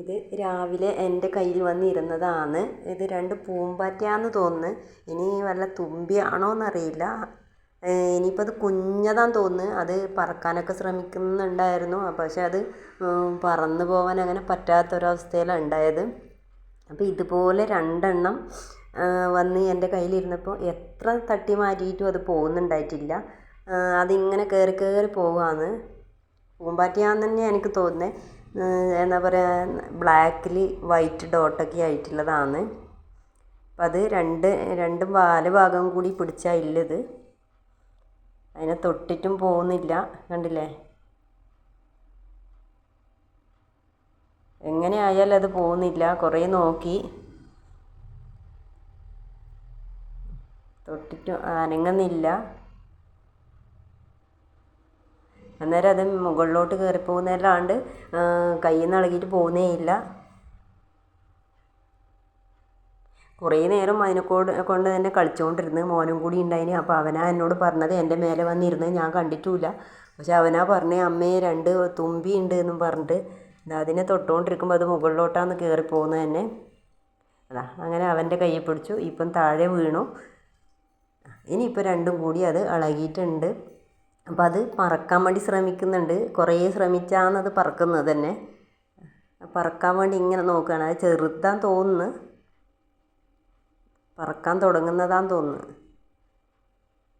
ഇത് രാവിലെ എന്റെ കയ്യിൽ വന്നിരുന്നതാണ്. ഇത് രണ്ട് പൂമ്പാറ്റയാന്ന് തോന്നുന്നു. ഇനി വല്ല തുമ്പിയാണോ എന്നറിയില്ല ഇനിയിപ്പോൾ അത് കുഞ്ഞതാന്ന് തോന്നുന്നു. അത് പറക്കാനൊക്കെ ശ്രമിക്കുന്നുണ്ടായിരുന്നു. പക്ഷെ അത് പറന്ന് പോകാൻ അങ്ങനെ പറ്റാത്തൊരവസ്ഥയിലാണ് ഉണ്ടായത്. അപ്പോൾ ഇതുപോലെ രണ്ടെണ്ണം വന്ന് എന്റെ കയ്യിലിരുന്നപ്പോൾ എത്ര തട്ടി മാറ്റിയിട്ടും അത് പോകുന്നുണ്ടായിട്ടില്ല. അതിങ്ങനെ കയറി കയറി പോവുകയാണ് പൂമ്പാറ്റയാണെന്ന് തന്നെയാണ് എനിക്ക് തോന്നുന്നത് എന്താ പറയുക ബ്ലാക്കിൽ വൈറ്റ് ഡോട്ടൊക്കെ ആയിട്ടുള്ളതാണ്. അപ്പം അത് രണ്ട് രണ്ടും വാൽ ഭാഗം കൂടി പിടിച്ചാൽ ഇല്ലത്. അതിനെ തൊട്ടിട്ടും പോകുന്നില്ല കണ്ടില്ലേ? എങ്ങനെ ആയാലും അത് പോകുന്നില്ല കുറേ നോക്കി. തൊട്ടിട്ടും അനങ്ങുന്നില്ല. അന്നേരം അത് മുകളിലോട്ട് കയറിപ്പോകുന്നതല്ലാണ്ട് കയ്യിൽ നിന്ന് ഇളകിയിട്ട് പോകുന്നേ ഇല്ല. കുറേ നേരം അതിനെക്കൊണ്ട് കൊണ്ട് തന്നെ കളിച്ചുകൊണ്ടിരുന്ന് മോനും കൂടി ഉണ്ടായിന്. അപ്പോൾ അവനാ എന്നോട് പറഞ്ഞത് എന്റെ മേലെ വന്നിരുന്ന് ഞാൻ കണ്ടിട്ടുമില്ല. പക്ഷെ അവനാ പറഞ്ഞേ അമ്മേ രണ്ട് തുമ്പി ഉണ്ട് എന്നും പറഞ്ഞിട്ട്. അതിനെ തൊട്ടുകൊണ്ടിരിക്കുമ്പോൾ അത് മുകളിലോട്ടാണ് കയറി പോകുന്നത് തന്നെ. അതാ അങ്ങനെ അവന്റെ കയ്യിൽ പിടിച്ചു. ഇപ്പം താഴെ വീണു. ഇനിയിപ്പോൾ രണ്ടും കൂടി അത് ഇളകിയിട്ടുണ്ട്. അപ്പം അത് പറക്കാൻ വേണ്ടി ശ്രമിക്കുന്നുണ്ട്. കുറേ ശ്രമിച്ചാണ് പറക്കുന്നത് തന്നെ. പറക്കാൻ വേണ്ടി ഇങ്ങനെ നോക്കുകയാണ്. അത് ചെറുതാൻ തോന്നുന്നു. പറക്കാൻ തുടങ്ങുന്നതാന്ന് തോന്നുന്നു.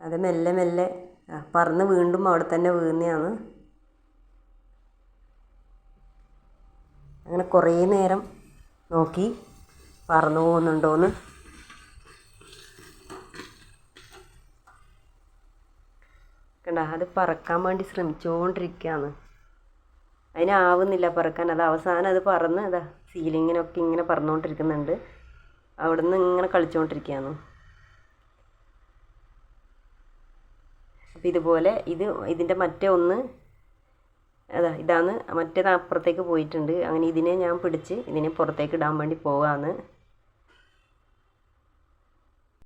അത് മെല്ലെ മെല്ലെ പറന്ന് വീണ്ടും അവിടെ തന്നെ വീഴുന്നതാണ്. അങ്ങനെ കുറേ നേരം നോക്കി പറന്നു പോകുന്നുണ്ടോയെന്ന് കണ്ട അത് പറക്കാൻ വേണ്ടി ശ്രമിച്ചുകൊണ്ടിരിക്കുകയാണ് അതിനാവുന്നില്ല പറക്കാൻ. അത് അവസാനം അത് പറന്ന് അതാ സീലിങ്ങിനൊക്കെ ഇങ്ങനെ പറന്നുകൊണ്ടിരിക്കുന്നുണ്ട് അവിടെ നിന്ന് ഇങ്ങനെ കളിച്ചുകൊണ്ടിരിക്കുകയാണ് അപ്പോൾ ഇതുപോലെ ഇത് ഇതിന്റെ മറ്റേ ഒന്ന് അതാ ഇതാണ്. മറ്റേത് അപ്പുറത്തേക്ക് പോയിട്ടുണ്ട്. അങ്ങനെ ഇതിനെ ഞാൻ പിടിച്ച് ഇതിനെ പുറത്തേക്ക് ഇടാൻ വേണ്ടി പോവാണ്